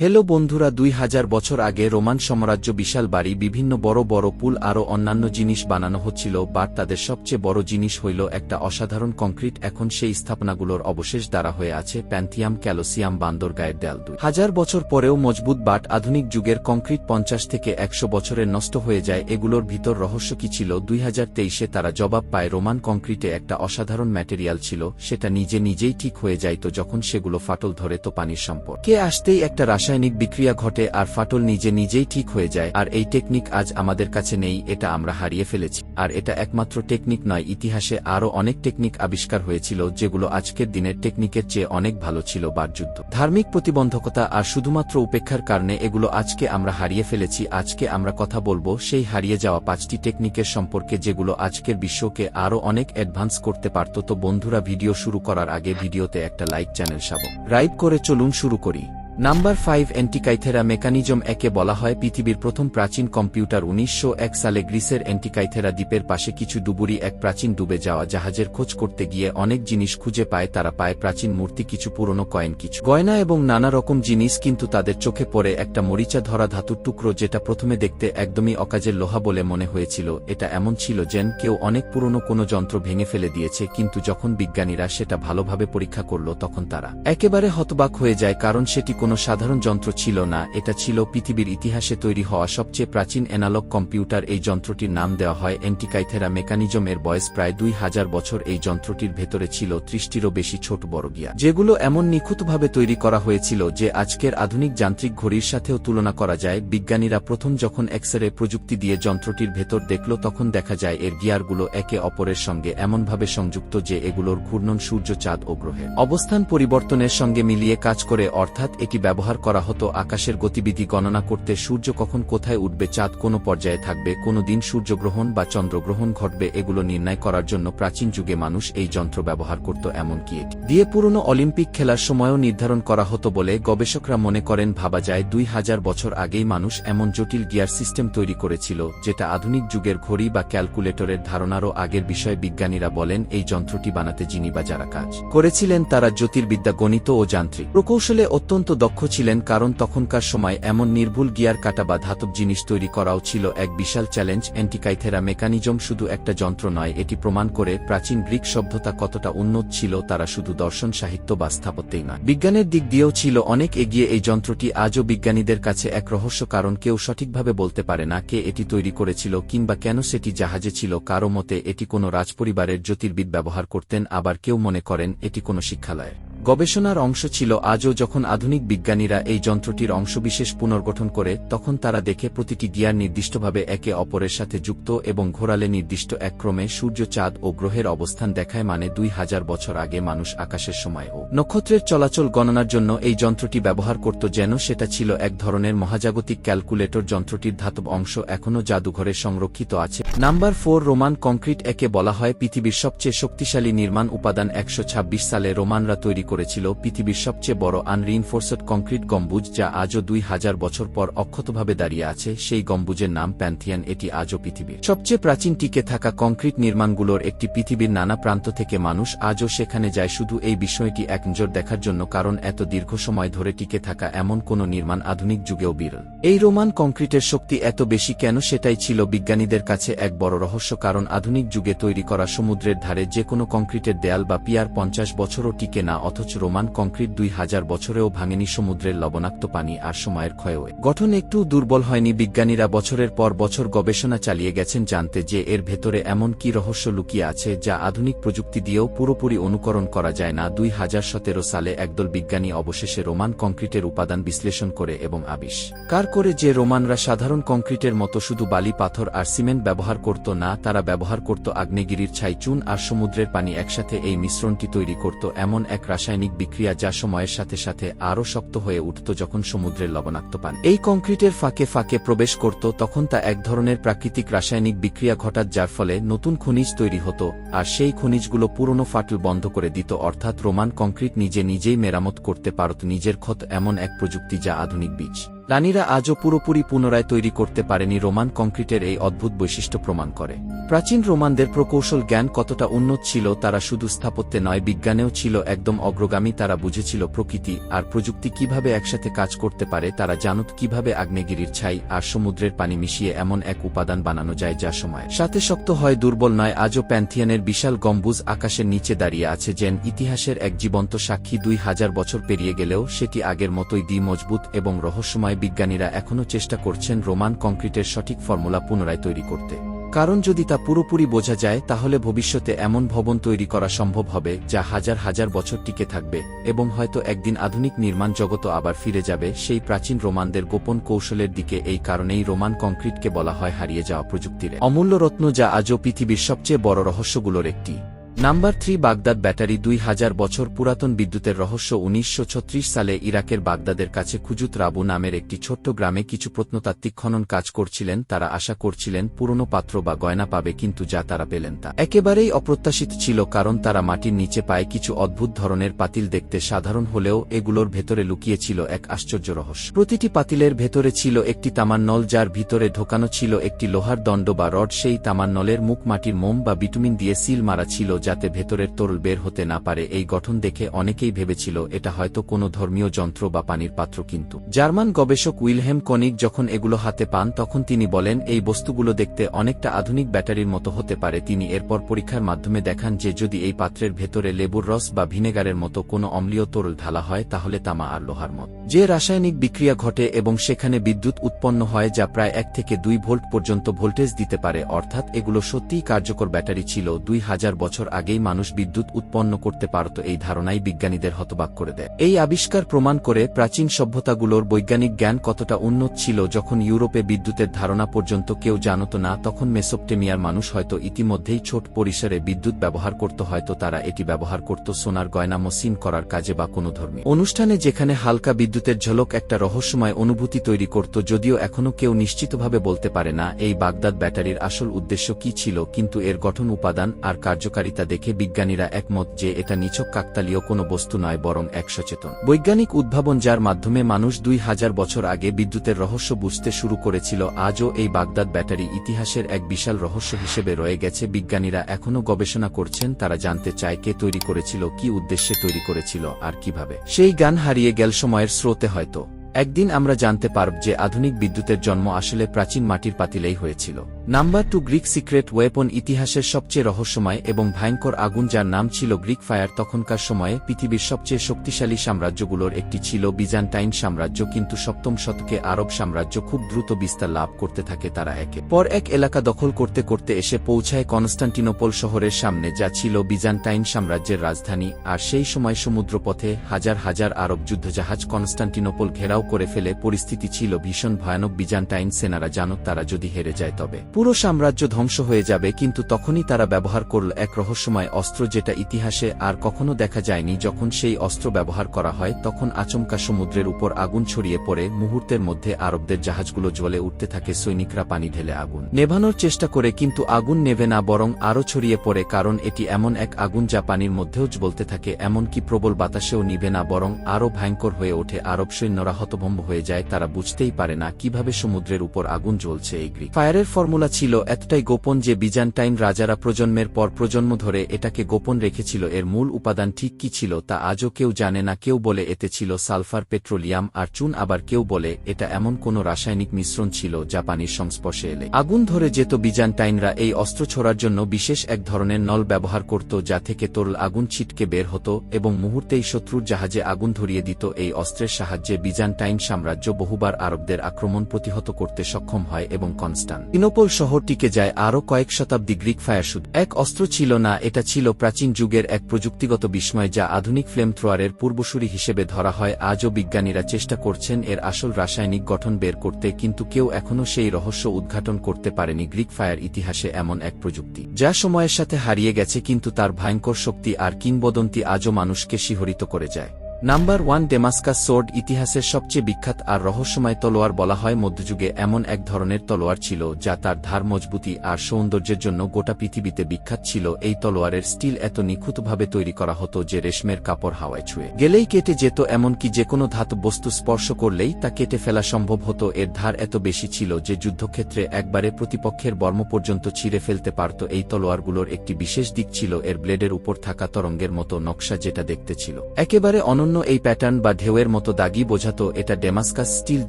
Hello বন্ধুরা, দুই হাজার বছর আগে রোমান সাম্রাজ্য বিশাল বাড়ি, বিভিন্ন বড় বড় পুল, আরও অন্যান্য জিনিস বানানো হচ্ছিল। বাট তাদের সবচেয়ে বড় জিনিস হইল একটা অসাধারণ কংক্রিট। এখন সেই স্থাপনাগুলোর অবশেষ দ্বারা হয়ে আছে প্যান্থিয়াম ক্যালোসিয়াম বান্দরগাঁয়ের দেয়াল দুই। হাজার বছর পরেও মজবুত, বাট আধুনিক যুগের কংক্রিট পঞ্চাশ থেকে একশো বছরের নষ্ট হয়ে যায়। এগুলোর ভিতর রহস্য কি ছিল? দুই হাজার তেইশে তারা জবাব পায়, রোমান কংক্রিটে একটা অসাধারণ ম্যাটেরিয়াল ছিল। সেটা নিজে নিজেই ঠিক হয়ে যাইত যখন সেগুলো ফাটল ধরে তো পানির সম্পর্ক কে আসতেই একটা রাসায়নিক বিক্রিয়া ঘটে আর ফাটল নিজে নিজেই ঠিক হয়ে যায়, আর এই টেকনিক আজ আমাদের কাছে নেই, এটা আমরা হারিয়ে ফেলেছি। আর এটা একমাত্র টেকনিক নয়, ইতিহাসে আরও অনেক টেকনিক আবিষ্কার হয়েছিল, যেগুলো আজকের দিনের টেকনিকের চেয়ে অনেক ভালো ছিল বারযুদ্ধ। ধার্মিক প্রতিবন্ধকতা আর শুধুমাত্র উপেক্ষার কারণে এগুলো আজকে আমরা হারিয়ে ফেলেছি, আজকে আমরা কথা বলব সেই হারিয়ে যাওয়া পাঁচটি টেকনিকের সম্পর্কে, যেগুলো আজকের বিশ্বকে আরও অনেক অ্যাডভান্স করতে পারত। তো বন্ধুরা, ভিডিও শুরু করার আগে ভিডিওতে একটা লাইক, চ্যানেল সাবো রাইট করে চলুন শুরু করি। নাম্বার ফাইভ অ্যান্টিকাইথেরা মেকানিজম একে বলা হয় পৃথিবীর প্রথম প্রাচীন কম্পিউটার উনিশশো এক সালে গ্রিসের অ্যান্টিকাইথেরা দ্বীপের পাশে কিছু ডুবুরি এক প্রাচীন ডুবে যাওয়া জাহাজের খোঁজ করতে গিয়ে অনেক জিনিস খুঁজে পায়, তারা পায় প্রাচীন মূর্তি, কিছু পুরনো কয়েন, কিছু গয়না এবং নানা রকম জিনিস, কিন্তু তাদের চোখে পড়ে একটা মরিচা ধরা ধাতুর টুকরো যেটা প্রথমে দেখতে একদমই অকাজের লোহা বলে মনে হয়েছিল। এটা এমন ছিল যেন কেউ অনেক পুরনো কোনো যন্ত্র ভেঙে ফেলে দিয়েছে, কিন্তু যখন বিজ্ঞানীরা সেটা ভালোভাবে পরীক্ষা করল, তখন তারা একেবারে হতবাক হয়ে যায়, কারণ সেটি কোনো সাধারণ যন্ত্র ছিল না, এটা ছিল পৃথিবীর ইতিহাসে তৈরি হওয়া সবচেয়ে প্রাচীন অ্যানালগ কম্পিউটার। এই যন্ত্রটির নাম দেওয়া হয় অ্যান্টিকাইথেরা মেকানিজম এর বয়স প্রায় দুই হাজার বছর। এই যন্ত্রটির ভেতরে ছিল ত্রিশটিরও বেশি ছোট বড় গিয়া যেগুলো এমন নিখুঁতভাবে তৈরি করা হয়েছিল যে আজকের আধুনিক যান্ত্রিক ঘড়ির সাথেও তুলনা করা যায়। বিজ্ঞানীরা প্রথম যখন এক্সরে প্রযুক্তি দিয়ে যন্ত্রটির ভেতর দেখল, তখন দেখা যায় এর গিয়ারগুলো একে অপরের সঙ্গে এমনভাবে সংযুক্ত যে এগুলোর ঘূর্ণন সূর্য, চাঁদ ও গ্রহের অবস্থান পরিবর্তনের সঙ্গে মিলিয়ে কাজ করে, অর্থাৎ এটি ব্যবহার করা হতো আকাশের গতিবিধি গণনা করতে সূর্য কখন কোথায় উঠবে, চাঁদ কোন পর্যায়ে থাকবে, কোন দিন সূর্যগ্রহণ বা চন্দ্রগ্রহণ ঘটবে, এগুলো নির্ণয় করার জন্য প্রাচীন যুগে মানুষ এই যন্ত্র ব্যবহার করত, এমনকি এটি দিয়ে পুরনো অলিম্পিক খেলার সময়ও নির্ধারণ করা হতো বলে গবেষকরা মনে করেন, ভাবা যায় দুই হাজার বছর আগেই মানুষ এমন জটিল গিয়ার সিস্টেম তৈরি করেছিল, যেটা আধুনিক যুগের ঘড়ি বা ক্যালকুলেটরের ধারণারও আগের বিষয়ে বিজ্ঞানীরা বলেন, এই যন্ত্রটি বানাতে যিনি বা যারা কাজ করেছিলেন, তারা জ্যোতির্বিদ্যা, গণিত ও যান্ত্রিক প্রকৌশলে অত্যন্ত দক্ষ ছিলেন কারণ তখনকার সময় এমন নির্ভুল গিয়ার কাটা বা ধাতব জিনিস তৈরি করাও ছিল এক বিশাল চ্যালেঞ্জ। অ্যান্টিকাইথেরা মেকানিজম শুধু একটা যন্ত্র নয়, এটি প্রমাণ করে প্রাচীন গ্রিক সভ্যতা কতটা উন্নত ছিল তারা শুধু দর্শন, সাহিত্য বা স্থাপত্যেই নয়। বিজ্ঞানের দিক দিয়েও ছিল অনেক এগিয়ে এই যন্ত্রটি, আজও বিজ্ঞানীদের কাছে এক রহস্য কারণ কেউ সঠিকভাবে বলতে পারে না কে এটি তৈরি করেছিল কিংবা কেন সেটি জাহাজে ছিল। কারও মতে, এটি কোনো রাজপরিবারের জ্যোতির্বিদ ব্যবহার করতেন, আবার কেউ মনে করেন এটি কোনো শিক্ষালয় গবেষণার অংশ ছিল আজও যখন আধুনিক বিজ্ঞানীরা এই যন্ত্রটির অংশবিশেষ পুনর্গঠন করে, তখন তারা দেখে প্রতিটি গিয়ার নির্দিষ্টভাবে একে অপরের সাথে যুক্ত এবং ঘোরালে নির্দিষ্ট এক ক্রমে সূর্য, চাঁদ ও গ্রহের অবস্থান দেখায় মানে দুই হাজার বছর আগে মানুষ আকাশের সময় ও নক্ষত্রের চলাচল গণনার জন্য এই যন্ত্রটি ব্যবহার করত যেন সেটা ছিল এক ধরনের মহাজাগতিক ক্যালকুলেটর যন্ত্রটির ধাতব অংশ এখনও জাদুঘরে সংরক্ষিত আছে। নাম্বার ফোর রোমান কংক্রিট, একে বলা হয় পৃথিবীর সবচেয়ে শক্তিশালী নির্মাণ উপাদান। একশো ছাব্বিশ সালে রোমানরা তৈরি করেছিল পৃথিবীর সবচেয়ে বড় আনরিইনফোর্সড কংক্রিট গম্বুজ যা আজও দুই হাজার বছর পর অক্ষতভাবে দাঁড়িয়ে আছে, সেই গম্বুজের নাম প্যান্থিয়ান, এটি আজও পৃথিবীর সবচেয়ে প্রাচীন টিকে থাকা কংক্রিট নির্মাণগুলোর একটি পৃথিবীর নানা প্রান্ত থেকে মানুষ আজও সেখানে যায় শুধু এই বিষয়টি এক নজর দেখার জন্য কারণ এত দীর্ঘ সময় ধরে টিকে থাকা এমন কোনো নির্মাণ আধুনিক যুগেও বিরল। এই রোমান কংক্রিটের শক্তি এত বেশি কেন সেটাই ছিল বিজ্ঞানীদের কাছে এক বড় রহস্য কারণ আধুনিক যুগে তৈরি করা সমুদ্রের ধারে যে কোনো কংক্রিটের দেয়াল বা পিয়ার পঞ্চাশ বছরও টিকে না, অথচ রোমান কংক্রিট দুই হাজার বছরেও ভাঙেনি সমুদ্রের লবণাক্ত পানি আর সময়ের ক্ষয়ও। গঠন একটু দুর্বল হয়নি বিজ্ঞানীরা বছরের পর বছর গবেষণা চালিয়ে গেছেন জানতে যে এর ভেতরে এমন কি রহস্য লুকিয়ে আছে যা আধুনিক প্রযুক্তি দিয়েও পুরোপুরি অনুকরণ করা যায় না দুই হাজার সতেরো সালে একদল বিজ্ঞানী অবশেষে রোমান কংক্রিটের উপাদান বিশ্লেষণ করে এবং আবিষ। কার করে যে রোমানরা সাধারণ কংক্রিটের মতো শুধু বালি, পাথর আর সিমেন্ট ব্যবহার করত না, তারা ব্যবহার করত আগ্নেয়গিরির ছাই চুন আর সমুদ্রের পানি একসাথে এই মিশ্রণটি তৈরি করত, এমন এক রাসায়নিক বিক্রিয়া যা সময়ের সাথে সাথে আরও শক্ত হয়ে উঠত যখন সমুদ্রের লবণাক্ত পান। এই কংক্রিটের ফাঁকে ফাঁকে প্রবেশ করত তখন তা এক ধরনের প্রাকৃতিক রাসায়নিক বিক্রিয়া ঘটাত যার ফলে নতুন খনিজ তৈরি হতো, আর সেই খনিজগুলো পুরনো ফাটল বন্ধ করে দিত অর্থাৎ রোমান কংক্রিট নিজে নিজেই মেরামত করতে পারত নিজের ক্ষত এমন এক প্রযুক্তি যা আধুনিক বীজ। রানীরা আজও পুরোপুরি পুনরায় তৈরি করতে পারেনি রোমান কংক্রিটের এই অদ্ভুত বৈশিষ্ট্য প্রমাণ করে। প্রাচীন রোমানদের প্রকৌশল জ্ঞান কতটা উন্নত ছিল তারা শুধু স্থাপত্যে নয়, বিজ্ঞানেও ছিল একদম অগ্রগামী, তারা বুঝেছিল প্রকৃতি আর প্রযুক্তি কীভাবে একসাথে কাজ করতে পারে, তারা জানত কীভাবে আগ্নেয়গিরির ছাই আর সমুদ্রের পানি মিশিয়ে এমন এক উপাদান বানানো যায় যা সময় সাথে শক্ত হয়, দুর্বল নয়, আজও প্যান্থিয়ানের বিশাল গম্বুজ আকাশের নিচে দাঁড়িয়ে আছে যেন ইতিহাসের এক জীবন্ত সাক্ষী দুই হাজার বছর পেরিয়ে গেলেও সেটি আগের মতোই দি মজবুত এবং রহস্যময় বিজ্ঞানীরা এখনও চেষ্টা করছেন রোমান কংক্রিটের সঠিক ফর্মুলা পুনরায় তৈরি করতে। কারণ যদি তা পুরোপুরি বোঝা যায়, তাহলে ভবিষ্যতে এমন ভবন তৈরি করা সম্ভব হবে, যা হাজার হাজার বছর টিকে থাকবে, এবং হয়তো একদিন আধুনিক নির্মাণ জগৎ আবার ফিরে যাবে। সেই প্রাচীন রোমানদের গোপন কৌশলের দিকে এই কারণেই রোমান কংক্রিটকে বলা হয় হারিয়ে যাওয়া প্রযুক্তির অমূল্য রত্ন, যা আজও পৃথিবীর সবচেয়ে বড় রহস্যগুলোর একটি। নাম্বার থ্রি বাগদাদ ব্যাটারি দুই হাজার বছর পুরাতন বিদ্যুতের রহস্য উনিশশো ছত্রিশ সালে ইরাকের বাগদাদের কাছে খুজুত রাবু নামের একটি ছোট্ট গ্রামে কিছু প্রত্নতাত্ত্বিক খনন কাজ করছিলেন, তারা আশা করছিলেন পুরনো পাত্র বা গয়না পাবে কিন্তু যা তারা পেলেন তা। একেবারেই অপ্রত্যাশিত ছিল কারণ তারা মাটির নিচে পায় কিছু অদ্ভুত ধরনের পাতিল দেখতে সাধারণ হলেও এগুলোর ভেতরে লুকিয়েছিল এক আশ্চর্য রহস্য। প্রতিটি পাতিলের ভেতরে ছিল একটি তামার নল যার ভিতরে ঢোকানো ছিল একটি লোহার দণ্ড বা রড, সেই তামার নলের মুখ মাটির মোম বা বিটুমিন দিয়ে সিল মারা ছিল যাতে ভেতরের তরল বের হতে না পারে, এই গঠন দেখে অনেকেই ভেবেছিল এটা হয়তো কোনো ধর্মীয় যন্ত্র বা পানির পাত্র কিন্তু। জার্মান গবেষক উইলহেম কনিক যখন এগুলো হাতে পান, তখন তিনি বলেন, এই বস্তুগুলো দেখতে অনেকটা আধুনিক ব্যাটারির মতো হতে পারে। তিনি এরপর পরীক্ষার মাধ্যমে দেখান যে যদি এই পাত্রের ভেতরে লেবুর রস বা ভিনেগারের মতো কোনো অম্লীয় তরল ঢালা হয়, তাহলে তামা আর লোহার মত। যে রাসায়নিক বিক্রিয়া ঘটে এবং সেখানে বিদ্যুৎ উৎপন্ন হয় যা প্রায় এক থেকে দুই ভোল্ট পর্যন্ত ভোল্টেজ দিতে পারে, অর্থাৎ এগুলো সত্যিই কার্যকর ব্যাটারি ছিল দুই হাজার বছর আগেই মানুষ বিদ্যুৎ উৎপন্ন করতে পারত এই ধারণাই বিজ্ঞানীদের হতবাক করে দেয়। এই আবিষ্কার প্রমাণ করে প্রাচীন সভ্যতাগুলোর বৈজ্ঞানিক জ্ঞান কতটা উন্নত ছিল যখন ইউরোপে বিদ্যুতের ধারণা পর্যন্ত কেউ জানত না, তখন মেসোপটেমিয়ার মানুষ হয়তো ইতিমধ্যেই ছোট পরিসরে বিদ্যুৎ ব্যবহার করত, হয়তো তারা এটি ব্যবহার করত সোনার গয়না মসিন করার কাজে বা কোনো ধর্মীয় অনুষ্ঠানে যেখানে হালকা বিদ্যুতের ঝলক একটা রহস্যময় অনুভূতি তৈরি করত, যদিও এখনও কেউ নিশ্চিতভাবে বলতে পারে না, এই বাগদাদ ব্যাটারির আসল উদ্দেশ্য কি ছিল, কিন্তু এর গঠন, উপাদান আর কার্যকারিতা দেখে বিজ্ঞানীরা একমত যে এটা নিছক কাকতালীয় কোনো বস্তু নয় বরং এক সচেতন। বৈজ্ঞানিক উদ্ভাবন যার মাধ্যমে মানুষ দুই হাজার বছর আগে বিদ্যুতের রহস্য বুঝতে শুরু করেছিল, আজও এই বাগদাদ ব্যাটারি ইতিহাসের এক বিশাল রহস্য হিসেবে রয়ে গেছে, বিজ্ঞানীরা এখনও গবেষণা করছেন, তারা জানতে চায় কে তৈরি করেছিল, কি উদ্দেশ্যে তৈরি করেছিল, আর কীভাবে। সেই গান হারিয়ে গেল সময়ের স্রোতে হয়তো। একদিন আমরা জানতে পারব যে আধুনিক বিদ্যুতের জন্ম আসলে প্রাচীন মাটির পাতিলেই হয়েছিল। Number two Greek secret weapon ইতিহাসের সবচেয়ে রহস্যময় এবং ভয়ঙ্কর আগুন যার নাম ছিল গ্রিক ফায়ার তখনকার সময়ে পৃথিবীর সবচেয়ে শক্তিশালী সাম্রাজ্যগুলোর একটি ছিল বিজান্টাইন সাম্রাজ্য কিন্তু সপ্তম শতকে আরব সাম্রাজ্য খুব দ্রুত বিস্তার লাভ করতে থাকে তারা একে পর এক এলাকা দখল করতে করতে এসে পৌঁছায় কনস্টান্টিনোপল শহরের সামনে যা ছিল বিজান্টাইন সাম্রাজ্যের রাজধানী, আর সেই সময় সমুদ্রপথে হাজার হাজার আরব যুদ্ধজাহাজ কনস্টান্টিনোপল ঘেরাও করে ফেলে, পরিস্থিতি ছিল ভীষণ ভয়ানক। বিজান্টাইন সেনারা জানত তারা যদি হেরে যায় তবে। পুরো সাম্রাজ্য ধ্বংস হয়ে যাবে, কিন্তু তখনই তারা ব্যবহার করল এক রহস্যময় অস্ত্র যেটা ইতিহাসে আর কখনো দেখা যায়নি। যখন সেই অস্ত্র ব্যবহার করা হয়, তখন আচমকা সমুদ্রের উপর আগুন ছড়িয়ে পড়ে। মুহূর্তের মধ্যে আরবদের জাহাজগুলো জ্বলে উঠতে থাকে, সৈনিকরা পানি ঢেলে আগুন নেভানোর চেষ্টা করে, কিন্তু আগুন নেভে না, বরং আরও ছড়িয়ে পড়ে, কারণ এটি এমন এক আগুন যা পানির মধ্যেও জ্বলতে থাকে, এমনকি প্রবল বাতাসেও নিভে না, বরং আরও ভয়ঙ্কর হয়ে ওঠে। আরব সৈন্যরা হতভম্ব হয়ে যায়, তারা বুঝতেই পারে না কীভাবে সমুদ্রের উপর আগুন জ্বলছে এই গ্রিক। ফায়ারের ফর্মুলা ছিল এতটাই গোপন যে বিজান্টাইন রাজারা প্রজন্মের পর প্রজন্ম ধরে এটাকে গোপন রেখেছিল। এর মূল উপাদান ঠিক কি ছিল তা আজও কেউ জানে না। কেউ বলে এতে ছিল সালফার, পেট্রোলিয়াম, আর চুন, আবার কেউ বলে এটা এমন কোনো রাসায়নিক মিশ্রণ ছিল যা পানির সংস্পর্শে এলে। আগুন ধরে যেত বিজান্টাইনরা এই অস্ত্র ছোড়ার জন্য বিশেষ এক ধরনের নল ব্যবহার করত যা থেকে তরল আগুন ছিটকে বের হতো এবং মুহূর্তেই শত্রুর জাহাজে আগুন ধরিয়ে দিত। এই অস্ত্রের সাহায্যে বিজান্টাইন সাম্রাজ্য বহুবার আরবদের আক্রমণ প্রতিহত করতে সক্ষম হয় এবং কনস্টান্টিনোপল শহর টিকে যায় আরও কয়েক শতাব্দী গ্রিক ফায়ার শুধু এক অস্ত্র ছিল না, এটা ছিল প্রাচীন যুগের এক প্রযুক্তিগত বিস্ময় যা আধুনিক ফ্লেম থ্রোয়ারের পূর্বসূরি হিসেবে ধরা হয়। আজও বিজ্ঞানীরা চেষ্টা করছেন এর আসল রাসায়নিক গঠন বের করতে, কিন্তু কেউ এখনও সেই রহস্য উদ্ঘাটন করতে পারেনি গ্রিক ফায়ার ইতিহাসে এমন এক প্রযুক্তি। যা সময়ের সাথে হারিয়ে গেছে, কিন্তু তার ভয়ঙ্কর শক্তি আর কিংবদন্তি আজও মানুষকে শিহরিত করে যায়। নাম্বার ওয়ান ডেমাস্কাস সোর্ড ইতিহাসের সবচেয়ে বিখ্যাত আর রহস্যময় তলোয়ার বলা হয় মধ্যযুগে এমন এক ধরনের তলোয়ার ছিল, যা তার ধার মজবুতি আর সৌন্দর্যের জন্য গোটা পৃথিবীতে বিখ্যাত ছিল। এই তলোয়ারের স্টিল এত নিখুঁতভাবে তৈরি করা হতো যে রেশমের কাপড় হাওয়ায় ছুঁয়ে গেলেই কেটে যেত, এমনকি যে কোনো ধাতব বস্তু স্পর্শ করলেই তা কেটে ফেলা সম্ভব হতো। এর ধার এত বেশি ছিল যে যুদ্ধক্ষেত্রে একবারে প্রতিপক্ষের বর্ম পর্যন্ত ছিঁড়ে ফেলতে পারত। এই তলোয়ারগুলোর একটি বিশেষ দিক ছিল, এর ব্লেডের উপর থাকা তরঙ্গের মতো নকশা যেটা দেখতে ছিল। একেবারে অনন্য এই প্যাটার্ন বা ঢেউয়ের মতো দাগি বোঝাত, এটা ডেমাস্কাস স্টিল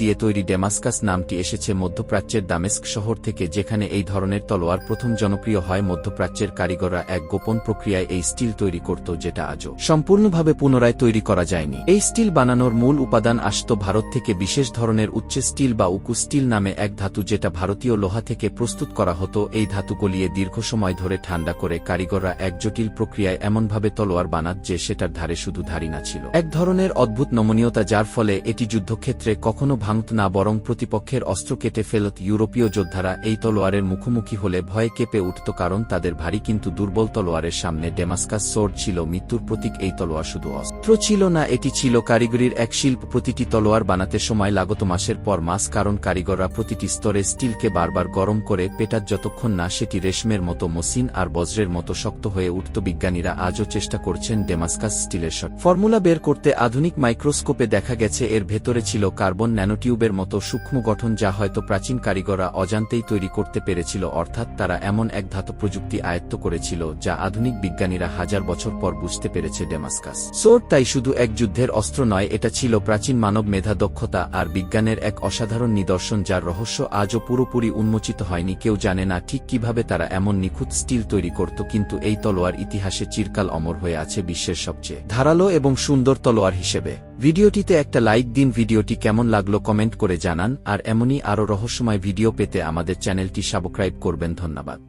দিয়ে তৈরি ডেমাস্কাস নামটি এসেছে মধ্যপ্রাচ্যের দামেস্ক শহর থেকে যেখানে এই ধরনের তলোয়ার প্রথম জনপ্রিয় হয় মধ্যপ্রাচ্যের কারিগররা এক গোপন প্রক্রিয়ায় এই স্টিল তৈরি করত যেটা আজও সম্পূর্ণভাবে পুনরায় তৈরি করা যায়নি। এই স্টিল বানানোর মূল উপাদান আসত ভারত থেকে বিশেষ ধরনের উচ্চ স্টিল বা উকু স্টিল নামে এক ধাতু যেটা ভারতীয় লোহা থেকে প্রস্তুত করা হতো। এই ধাতু গলিয়ে দীর্ঘ সময় ধরে ঠান্ডা করে কারিগররা এক জটিল প্রক্রিয়ায় এমনভাবে তলোয়ার বানাত যে সেটার ধারে শুধু ধারি না ছিল। এক ধরনের অদ্ভুত নমনীয়তা যার ফলে এটি যুদ্ধক্ষেত্রে কখনো ভাঙত না বরং প্রতিপক্ষের অস্ত্র কেটে ফেলত ইউরোপীয় যোদ্ধারা এই তলোয়ারের মুখোমুখি হলে ভয়ে কেঁপে উঠত কারণ তাদের ভারী কিন্তু দুর্বল তলোয়ারের সামনে ডেমাস্কাস সোর্ড ছিল মৃত্যুর প্রতীক এই তলোয়ার শুধু অস্ত্র ছিল না, এটি ছিল কারিগরির এক শিল্প। প্রতিটি তলোয়ার বানাতে সময় লাগত মাসের পর মাস কারণ কারিগররা প্রতিটি স্তরে স্টিলকে বারবার গরম করে পেটাত যতক্ষণ না সেটি রেশমের মতো মসিন আর বজ্রের মতো শক্ত হয়ে উঠত। বিজ্ঞানীরা আজও চেষ্টা করছেন ডেমাস্কাস স্টিলের ফর্মুলা বের করতে আধুনিক মাইক্রোস্কোপে দেখা গেছে এর ভেতরে ছিল কার্বন ন্যানোটিউবের মতো সূক্ষ্ম গঠন যা হয়তো প্রাচীন কারিগররা অজান্তেই তৈরি করতে পেরেছিল, অর্থাৎ তারা এমন এক ধাতু প্রযুক্তি আয়ত্ত করেছিল যা আধুনিক বিজ্ঞানীরা হাজার বছর পর বুঝতে পেরেছে ডেমাস্কাস। সোর তাই শুধু এক যুদ্ধের অস্ত্র নয়, এটা ছিল প্রাচীন মানব মেধা দক্ষতা আর বিজ্ঞানের এক অসাধারণ নিদর্শন যার রহস্য আজও পুরোপুরি উন্মোচিত হয়নি, কেউ জানে না ঠিক কীভাবে তারা এমন নিখুঁত স্টিল তৈরি করত, কিন্তু এই তলোয়ার ইতিহাসে চিরকাল অমর হয়ে আছে বিশ্বের সবচেয়ে ধারালো এবং সুন্দর তলোয়ার হিসেবে। ভিডিওটিতে একটা লাইক দিন, ভিডিওটি কেমন লাগল কমেন্ট করে জানান, আর এমনই আরও রহস্যময় ভিডিও পেতে আমাদের চ্যানেলটি সাবস্ক্রাইব করবেন, ধন্যবাদ।